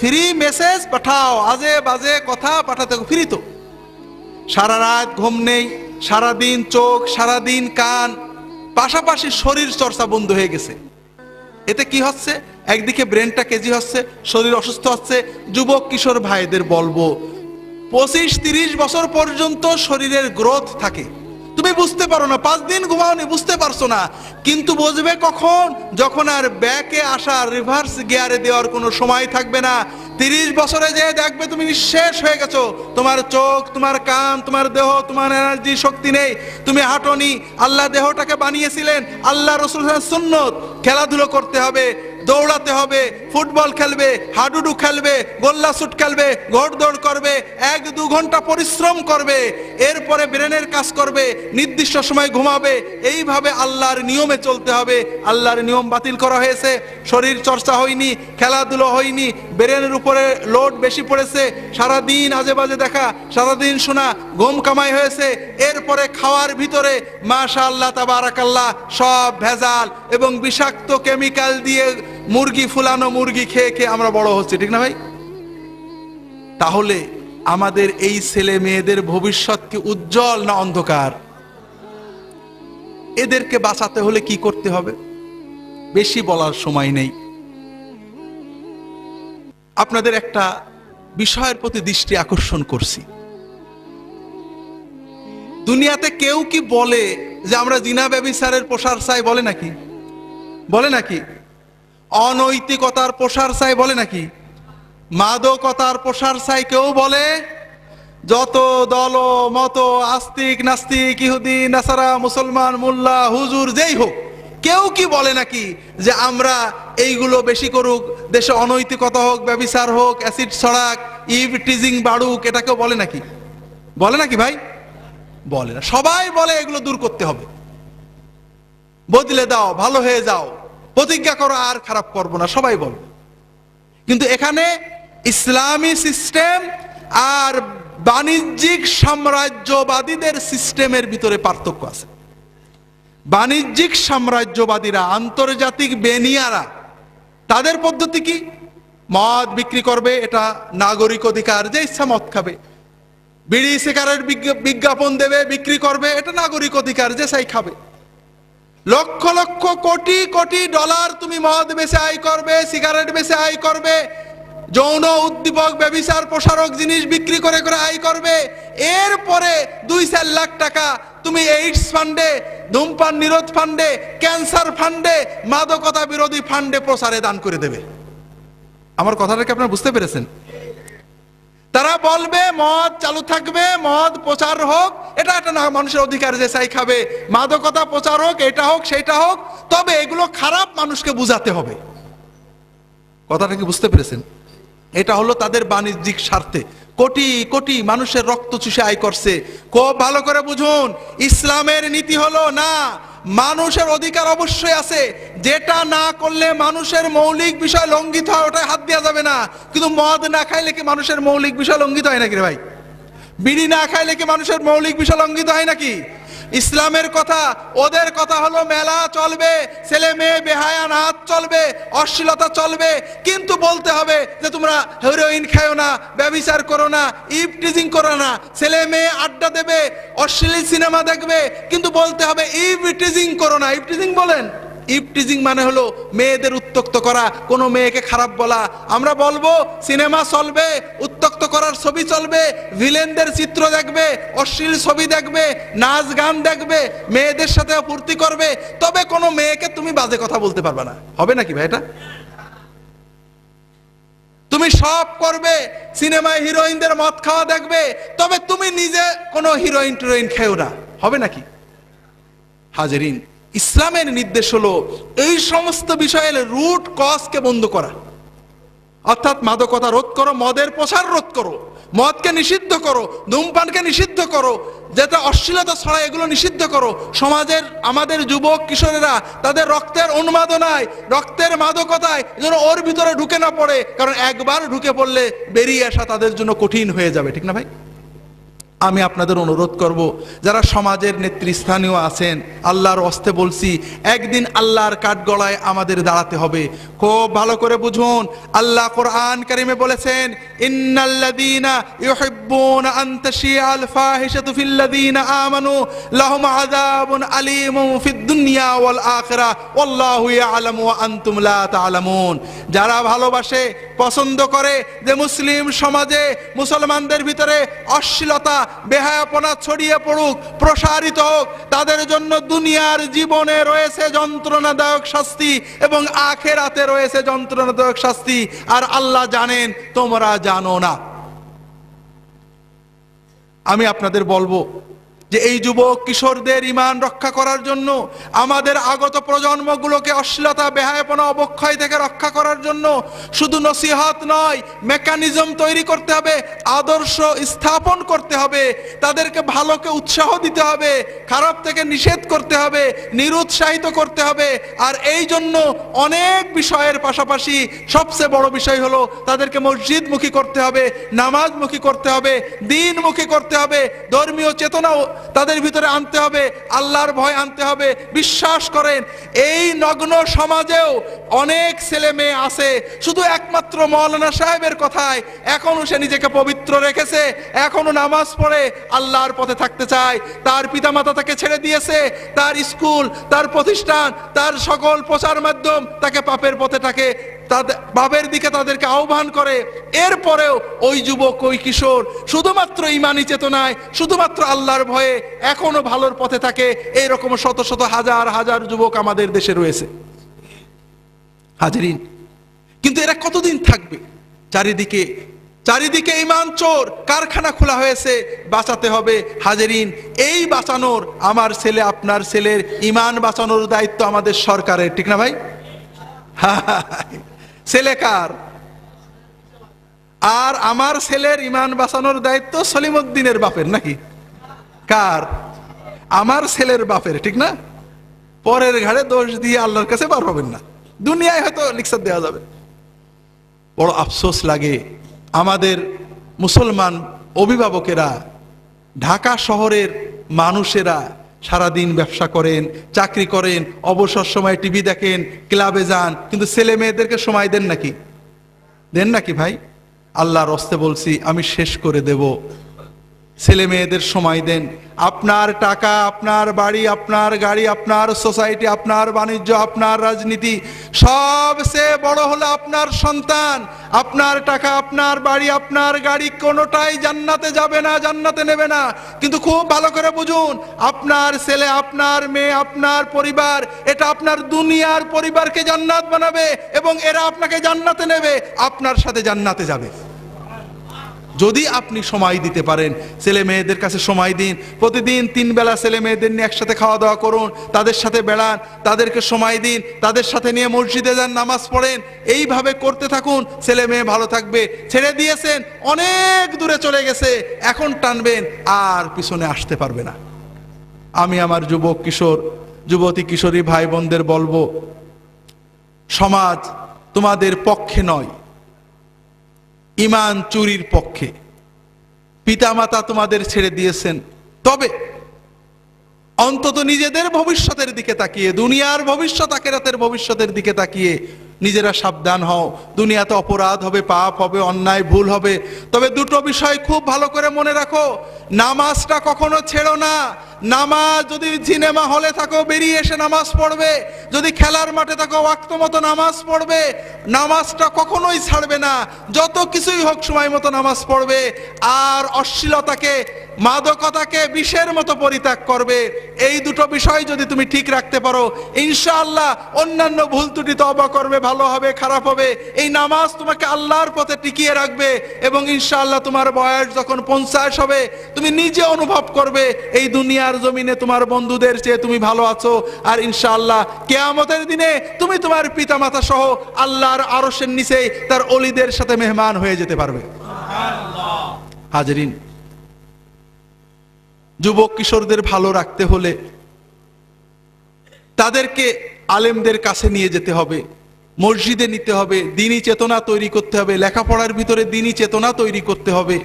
Free message পাঠাও, আজে বাজে কথা পাঠাতে ফ্রি তো। সারা রাত ঘুম নেই সারাদিন চোখ সারাদিন কান, পাশাপাশি শরীর চর্চা বন্ধ হয়ে গেছে। এতে কি হচ্ছে? একদিকে ব্রেনটা কেজি হচ্ছে, শরীর অসুস্থ হচ্ছে, যুবক, কিশোর, ভাইদের বলব পঁচিশ তিরিশ বছর পর্যন্ত শরীরের গ্রোথ থাকে। তুমি বুঝতে পারো না, পাঁচ দিন ঘুমাওনি, বুঝতে পারছ না। কিন্তু বুঝবে কখন? যখন আর ব্যাকে আসা রিভার্স গিয়ারে দেওয়ার কোনো সময় থাকবে না। তিরিশ বছরে যে দেখবে তুমি নিঃশেষ হয়ে গেছো। তোমার চোখ, তোমার কান, তোমার দেহ, তোমার এনার্জি শক্তি নেই। তুমি হাঁটনি। আল্লাহ দেহটাকে বানিয়েছিলেন। আল্লাহ রসুল সুন্নত খেলাধুলো করতে হবে। দৌড়াতে হবে, ফুটবল খেলবে, হাডুডু খেলবে, গোল্লা শুট খেলবে ঘোড়দৌড় করবে, এক দু ঘণ্টা পরিশ্রম করবে, এরপরে ব্রেনের কাজ করবে, নির্দিষ্ট সময় ঘুমাবে, এইভাবে আল্লাহর নিয়মে চলতে হবে। আল্লাহর নিয়ম বাতিল করা হয়েছে, শরীর চর্চা হয়নি, খেলাধুলো হয়নি, ব্রেনের উপরে লোড বেশি পড়েছে, সারাদিন আজে বাজে দেখা, সারাদিন শোনা, ঘুম কামাই হয়েছে, এরপরে খাওয়ার ভিতরে মাশা আল্লাহ তাবারাকাল্লাহ, সব ভেজাল এবং বিষাক্ত কেমিক্যাল দিয়ে মুরগি ফুলানো মুরগি খেয়ে খেয়ে আমরা বড় হচ্ছি, ঠিক না ভাই? তাহলে আমাদের এই ছেলে মেয়েদের ভবিষ্যৎ কি উজ্জ্বল না অন্ধকার? এদেরকে বাঁচাতে হলে কি করতে হবে? বেশি বলার সময় নেই। আপনাদের একটা বিষয়ের প্রতি দৃষ্টি আকর্ষণ করছি। দুনিয়াতে কেউ কি বলে যে আমরা জিনা ব্যবিচারের প্রসার চাই, বলে নাকি? বলে নাকি? অনৈতিকতার প্রসার চাই বলে নাকি? মাদকতার প্রসার চাই কেউ বলে? যত দল, মত, আস্তিক, নাস্তিক, ইহুদি, নাসারা, মুসলমান, মোল্লা, হুজুর, যেই হোক, কেউ কি বলে নাকি যে আমরা এইগুলো বেশি করুক, দেশে অনৈতিকতা হোক, ব্যবিচার হোক, অ্যাসিড ছড়াক, ইভ টিজিং বাড়ুক এটা কেউ বলে নাকি? বলে নাকি ভাই? বলে না। সবাই বলে এগুলো দূর করতে হবে। বদলে দাও, ভালো হয়ে যাও। প্রতিজ্ঞা করো, আর খারাপ করব না, সবাই বল। কিন্তু এখানে ইসলামী সিস্টেম আর বাণিজ্যিক সাম্রাজ্যবাদীদের সিস্টেমের ভিতরে পার্থক্য আছে। বাণিজ্যিক সাম্রাজ্যবাদীরা, আন্তর্জাতিক বেনিয়ারা, তাদের পদ্ধতি কি? মদ বিক্রি করবে, এটা নাগরিক অধিকার, যে ইচ্ছা মদ খাবে। বিড়ি, সিগারেট বিজ্ঞাপন দেবে, বিক্রি করবে, এটা নাগরিক অধিকার, যে সাই খাবে। লক্ষ লক্ষ কোটি কোটি ডলার তুমি মদ বেচে আয় করবে, সিগারেট বেচে আয় করবে, যৌন উদ্দীপক, ব্যবিচার, প্রসারক জিনিস বিক্রি করে করে আয় করবে। এরপরে দুই চার লাখ টাকা তুমি এইডস ফান্ডে ধূমপান নিরোধ ফান্ডে ক্যান্সার ফান্ডে মাদকতা বিরোধী ফান্ডে প্রসারে দান করে দেবে। আমার কথাটাকে আপনারা বুঝতে পেরেছেন? তারা বলবে, মদ চালু থাকবে, মদ প্রচার হোক। এটা একটা না, মানুষের অধিকার যে চাই খাবে। মাদকতা প্রচার হোক, এটা হোক, সেটা হোক। তবে এগুলো খারাপ মানুষকে বুঝাতে হবে। কথাটা কি বুঝতে পেরেছেন? এটা হলো তাদের বাণিজ্যিক স্বার্থে। কোটি কোটি মানুষের রক্ত চুষে আয় করছে। খুব ভালো করে বুঝুন, ইসলামের নীতি হলো না, মানুষের অধিকার অবশ্যই আছে। যেটা না করলে মানুষের মৌলিক বিষয় লঙ্ঘিত হয় ওটাই হাত দেওয়া যাবে না। কিন্তু মদ না খাইলে কি মানুষের মৌলিক বিষয় লঙ্ঘিত হয় নাকি রে ভাই? বিড়ি না খাইলে কি মানুষের মৌলিক বিষয় লঙ্ঘিত হয় নাকি? ইসলামের কথা, ওদের কথা হলো মেলা চলবে, ছেলে মেয়ে বেহায়া নাচ চলবে, অশ্লীলতা চলবে। কিন্তু বলতে হবে যে তোমরা হেরোইন খাও না, ব্যবিচার করো না ইভ টিজিং করো না। ছেলে মেয়ে আড্ডা দেবে, অশ্লীল সিনেমা দেখবে, কিন্তু বলতে হবে ইভ টিজিং করো না। ইভ টিজিং বলেন? ইপটিজিং মানে হলো মেয়েদের উত্তক্ত করা, কোনো মেয়েকে খারাপ বলা। আমরা বলব, সিনেমা চলবে উত্তক্ত করার ছবি চলবে, ভিলেনদের চিত্র দেখবে, অশ্লীল ছবি দেখবে, নাচ গান দেখবে, মেয়েদের সাথে ফুর্তি করবে, তবে কোনো মেয়েকে তুমি বাজে কথা বলতে পারবে না। হবে নাকি ভাই এটা? তুমি সব করবে, সিনেমায় হিরোইনদের মদ খাওয়া দেখবে, তবে তুমি নিজে কোনো হিরোইন টিরোইন খেও না। হবে নাকি? হাজারিন। ইসলামের নির্দেশ হলো এই সমস্ত বিষয়ের রুট কজকে বন্ধ করা। অর্থাৎ মাদকতা রোধ করো, মদের প্রসার রোধ করো, মদকে নিষিদ্ধ করো, ধূমপানকে নিষিদ্ধ করো যেটা অশ্লীলতা ছড়া এগুলো নিষিদ্ধ করো। সমাজের, আমাদের যুবক, কিশোরেরা, তাদের রক্তের উন্মাদনায়, রক্তের মাদকতায় যেন ওর ভিতরে ঢুকে না পড়ে, কারণ একবার ঢুকে পড়লে বেরিয়ে আসা তাদের জন্য কঠিন হয়ে যাবে, ঠিক না ভাই? আমি আপনাদের অনুরোধ করব, যারা সমাজের নেতৃস্থানীয় আছেন, আল্লাহর অস্তে বলছি, একদিন আল্লাহর কাঠগড়ায় আমাদের দাঁড়াতে হবে। খুব ভালো করে বুঝুন, আল্লাহ কোরআন কারিমে বলেছেন, ইন্নাল্লাযীনা ইউহিব্বুনা আন ফাহিশাতু ফিল্লাযীনা আমানু, লাহুম আযাবুন আলীমুন ফিদ দুনিয়া ওয়াল আখিরাহ ওয়াল্লাহু ইয়ালামু ওয়া আনতুম লা তা'লামুন যারা ভালোবাসে, পছন্দ করে যে মুসলিম সমাজে মুসলমানদের ভিতরে অশ্লীলতা বেহায়াপনা ছড়িয়ে পড়ুক, প্রসারিত হোক, তাদের জন্য দুনিয়ার জীবনে রয়েছে যন্ত্রণাদায়ক শাস্তি এবং আখেরাতে রয়েছে যন্ত্রণাদায়ক শাস্তি। আর আল্লাহ জানেন, তোমরা জানো না। আমি আপনাদের বলব যে এই যুবক কিশোরদের ইমান রক্ষা করার জন্য, আমাদের আগত প্রজন্মগুলোকে অশ্লীলতা, বেহায়পনা, অবক্ষয় থেকে রক্ষা করার জন্য শুধু নসিহত নয়, মেকানিজম তৈরি করতে হবে, আদর্শ স্থাপন করতে হবে, তাদেরকে ভালোকে উৎসাহ দিতে হবে, খারাপ থেকে নিষেধ করতে হবে, নিরুৎসাহিত করতে হবে। আর এই জন্য অনেক বিষয়ের পাশাপাশি সবচেয়ে বড় বিষয় হলো তাদেরকে মসজিদমুখী করতে হবে, নামাজমুখী করতে হবে, দিনমুখী করতে হবে, ধর্মীয় চেতনাও তাদের ভিতরে আনতে হবে, আল্লাহর ভয় আনতে হবে। বিশ্বাস করেন, এই নগ্ন সমাজেও অনেক ছেলে মেয়ে আছে, শুধু একমাত্র মৌলানা সাহেবের কথায় এখনও সে নিজেকে পবিত্র রেখেছে এখনও নামাজ পড়ে, আল্লাহর পথে থাকতে চায়। তার পিতামাতা তাকে ছেড়ে দিয়েছে, তার স্কুল, তার প্রতিষ্ঠান, তার সকল প্রচার মাধ্যম তাকে পাপের পথে থাকে তাদের বাবের দিকে তাদেরকে আহ্বান করে। এরপরেও ওই যুবক, ওই কিশোর, শুধুমাত্র ইমানি চেতনায়, শুধুমাত্র আল্লাহর ভয়ে এখনও ভালোর পথে থাকে। এইরকম শত শত হাজার হাজার যুবক আমাদের দেশে রয়েছে। হাজারিন, কিন্তু এরা কতদিন থাকবে? চারিদিকে চারিদিকে ইমান চোর, কারখানা খোলা হয়েছে, বাঁচাতে হবে। হাজারিন, এই বাঁচানোর আমার ছেলে, আপনার ছেলের ইমান বাঁচানোর দায়িত্ব আমাদের সরকারের, ঠিক না ভাই? ছেলে কার? আর আমার ছেলের ইমান বাঁচানোর দায়িত্ব সলিমুদ্দিনের বাপের, নাকি? কার? আমার ছেলের বাপের, ঠিক না? পরের ঘাড়ে দোষ দিয়ে আল্লাহর কাছে বার হবেন না। দুনিয়ায় হয়তো লিখসার দেওয়া যাবে। বড় আফসোস লাগে আমাদের মুসলমান অভিভাবকেরা, ঢাকা শহরের মানুষেরা সারাদিন ব্যবসা করেন, চাকরি করেন, অবসর সময় টিভি দেখেন, ক্লাবে যান, কিন্তু ছেলে মেয়েদেরকে সময় দেন নাকি? দেন নাকি ভাই? আল্লাহর রস্তে বলছি, আমি শেষ করে দেব। ছেলে মেয়েদের সময় দেন। আপনার টাকা, আপনার বাড়ি, আপনার গাড়ি, আপনার সোসাইটি, আপনার বাণিজ্য, আপনার রাজনীতি সবচেয়ে বড় হলো আপনার সন্তান। আপনার টাকা, আপনার বাড়ি, আপনার গাড়ি কোনোটাই জান্নাতে যাবে না, জান্নাতে নেবে না। কিন্তু খুব ভালো করে বুঝুন, আপনার ছেলে, আপনার মেয়ে, আপনার পরিবার, এটা আপনার দুনিয়ার পরিবারকে জান্নাত বানাবে এবং এরা আপনাকে জান্নাতে নেবে, আপনার সাথে জান্নাতে যাবে। যদি আপনি সময় দিতে পারেন, ছেলে মেয়েদের কাছে সময় দিন। প্রতিদিন তিন বেলা ছেলে মেয়েদের নিয়ে একসাথে খাওয়া দাওয়া করুন, তাদের সাথে বেড়ান, তাদেরকে সময় দিন, তাদের সাথে নিয়ে মসজিদে যান, নামাজ পড়েন। এইভাবে করতে থাকুন, ছেলে মেয়ে ভালো থাকবে। ছেড়ে দিয়েছেন, অনেক দূরে চলে গেছে, এখন টানবেন, আর পিছনে আসতে পারবে না। আমি আমার যুবক কিশোর, যুবতী কিশোরী ভাই বোনদের বলব, সমাজ তোমাদের পক্ষে নয়। ইমান চুরির পক্ষে। পিতামাতা তোমাদের ছেড়ে দিয়েছেন। তবে অন্তত নিজেদের ভবিষ্যতের দিকে তাকিয়ে, দুনিয়ার ভবিষ্যৎ আকেরাতের ভবিষ্যতের দিকে তাকিয়ে নিজেরা সাবধান হও। দুনিয়াতে অপরাধ হবে, পাপ হবে, অন্যায়, ভুল হবে। তবে দুটো বিষয় খুব ভালো করে মনে রাখো। নামাজটা কখনো ছেড়ো না। নামাজ যদি সিনেমা হলে থাকো, বেরিয়ে এসে নামাজ পড়বে। যদি খেলার মাঠে থাকো, ওয়াক্ত মতো নামাজ পড়বে। নামাজটা কখনোই ছাড়বে না। যত কিছুই হোক সময় মতো নামাজ পড়বে। আর অশ্লীলতাকে, মাদকতাকে, বিষের মতো পরিত্যাগ করবে। এই দুটো বিষয় যদি তুমি ঠিক রাখতে পারো, ইনশাআল্লাহ অন্যান্য ভুল ত্রুটি তবা করবে, ভালো হবে, খারাপ হবে। এই নামাজ তোমাকে আল্লাহর পথে টিকিয়ে রাখবে এবং ইনশাআল্লাহ তোমার বয়স যখন পঞ্চাশ হবে, তুমি নিজে অনুভব করবে, এই দুনিয়ার জমিনে তোমার বন্ধুদের চেয়ে তুমি ভালো আছো। আর ইনশাআল্লাহ কেয়ামতের দিনে তুমি তোমার পিতামাতা সহ আল্লাহর আরশের নিচে তার অলিদের সাথে মেহমান হয়ে যেতে পারবে। হাজরিন যুবক কিশোরদের ভালো রাখতে হলে তাদেরকে আলেমদের কাছে নিয়ে যেতে হবে মসজিদে নিতে হবে দিনী চেতনা তৈরি করতে হবে লেখাপড়ার ভিতরে দিনী চেতনা তৈরি করতে হবে।